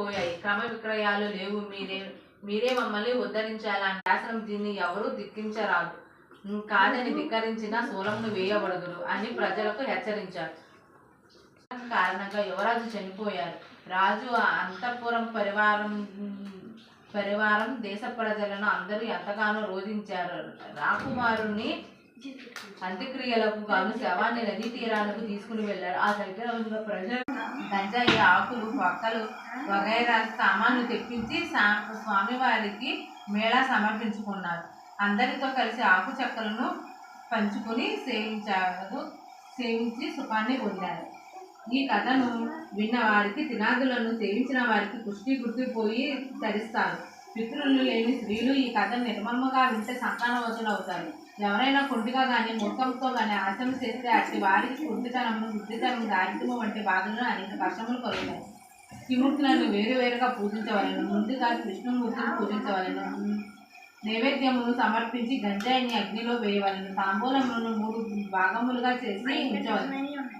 పోయాయి. క్రమ విక్రయాలు లేవు. మీరే మీరే మమ్మల్ని ఉద్ధరించాలని శాసనం దీన్ని ఎవరూ ధిక్కించరాదు. కాదని ధిక్కరించిన శూలమును వేయబడదురు అని ప్రజలకు హెచ్చరించారు. కారణంగా యువరాజు చనిపోయారు. రాజు అంతఃపురం పరివారం పరివారం దేశ ప్రజలను అందరూ ఎంతగానో రోధించారు. రాకుమారుని అంత్యక్రియలకు గాను శవాన్ని నదీ తీరాలకు తీసుకుని వెళ్ళారు. ఆ దగ్గర ప్రజలు గంజాయి ఆకులు పక్కలు వగైరా సామాన్లు తెప్పించి స్వామివారికి మేళా సమర్పించుకున్నారు. అందరితో కలిసి ఆకు చెక్కలను పంచుకుని సేవించారు సేవించి సుఖాన్ని పొందారు. ఈ కథను విన్న వారికి తినాదులను సేవించిన వారికి పుష్టి గుర్తిపోయి ధరిస్తారు పితృలు లేని స్త్రీలు ఈ కథను నిర్మలంగా వింటే సంతానవతులు అవుతారు. ఎవరైనా కుంటిగా కానీ మూర్ఖంతో కానీ ఆశం చేస్తే అట్టి వారికి కుంటితనము బుద్ధితనము దారిద్రము వంటి బాధలను అనేక కష్టములు కలుగుతాయి త్రిమూర్తులను వేరు వేరుగా పూజించవలను. ముందుగా కృష్ణమూర్తిని పూజించవలను. నైవేద్యమును సమర్పించి గంజాయిని అగ్నిలో వేయవలను. తాంబూలములను మూడు భాగములుగా చేసి ఉంచవలను.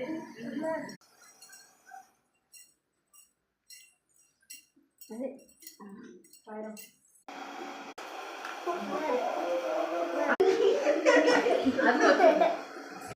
哎，啊、